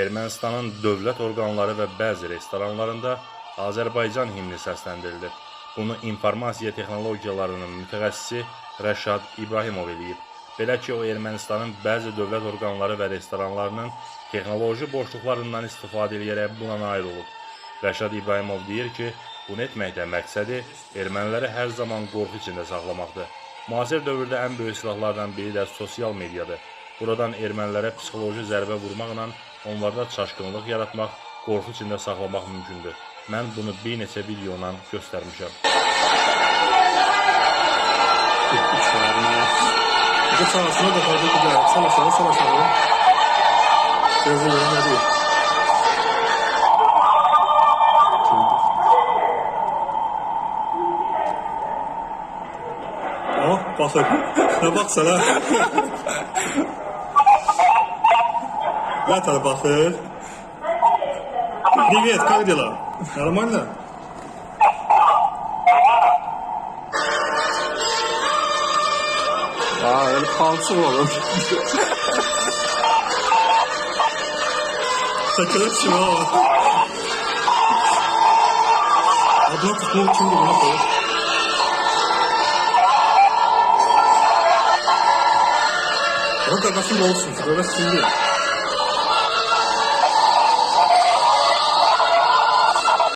Ermənistanın dövlət orqanları və bəzi restoranlarında Azərbaycan himni səsləndirilir. Bunu informasiya texnologiyalarının mütəxəssisi Rəşad İbrahimov eləyib. Belə ki, o Ermənistanın bəzi dövlət orqanları və restoranlarının texnoloji boşluqlarından istifadə edərək buna nail olub. Rəşad İbrahimov deyir ki, bunu etməkdə məqsədi erməniləri hər zaman qorxu içində saxlamaqdır. Müasir dövrdə ən böyük silahlardan biri də sosial mediadır. Buradan ermənilərə psixoloji zərbə vurmaqla onlarda çaşqınlıq yaratmaq, qorxu içində saxlamaq mümkündür. Mən bunu bir neçə videola göstərmişəm. Bir de sağlasına da fazla gider. Sağ aşağı, sağ aşağı. Gözü değil. Oh, bakın. Ne baksana. Ne tarafa bakın. Привет, как дела? Нормально? Aa, öyle kalsı oğlum. Takılıp şimdi ama. Adına tutmak için de buna koy. Onun takasında olsun. Böyle şimdi.